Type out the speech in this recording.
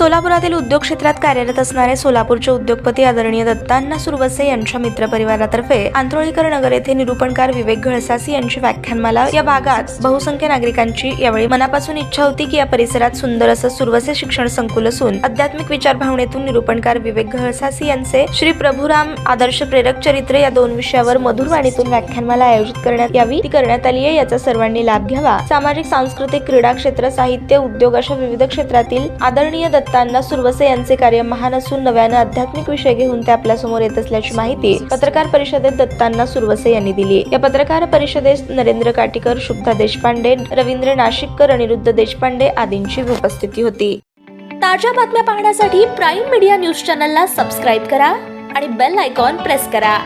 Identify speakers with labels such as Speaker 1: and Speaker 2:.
Speaker 1: सोलापुरातील उद्योग क्षेत्रात कार्यरत असणारे सोलापूरचे उद्योगपती आदरणीय दत्तांना सुरवसे यांच्या मित्रपरिवारातर्फे आंतरोळीकर नगर येथे निरूपणकार विवेक घळसासी यांची व्याख्यानमाला या भागात बहुसंख्य नागरिकांची यावेळी मनापासून इच्छा होती की या परिसरात सुंदर असं सुरवसे शिक्षण संकुल असून आध्यात्मिक विचार भावनेतून निरूपणकार विवेक घळसासी यांचे श्री प्रभुराम आदर्श प्रेरक चरित्र या दोन विषयावर मधुर वाणीतून व्याख्यानमाला आयोजित करण्यात यावी. ती करण्यात आली आहे. याचा सर्वांनी लाभ घ्यावा. सामाजिक सांस्कृतिक क्रीडा क्षेत्र साहित्य उद्योग अशा विविध क्षेत्रातील आदरणीय दत्त दत्तांना सुरवसे यांचे कार्य महान असून नव्यानं आध्यात्मिक विषय घेऊन ते आपल्यासमोर येत असल्याची माहिती पत्रकार परिषदेत दत्तांना सुरवसे यांनी दिली. या पत्रकार परिषदेत नरेंद्र काटीकर शुभ्रा देशपांडे रवींद्र नाशिककर अनिरुद्ध देशपांडे आदींची उपस्थिती होती.
Speaker 2: ताज्या बातम्या पाहण्यासाठी प्राईम मीडिया न्यूज चॅनलला सबस्क्राईब करा आणि बेल आयकॉन प्रेस करा.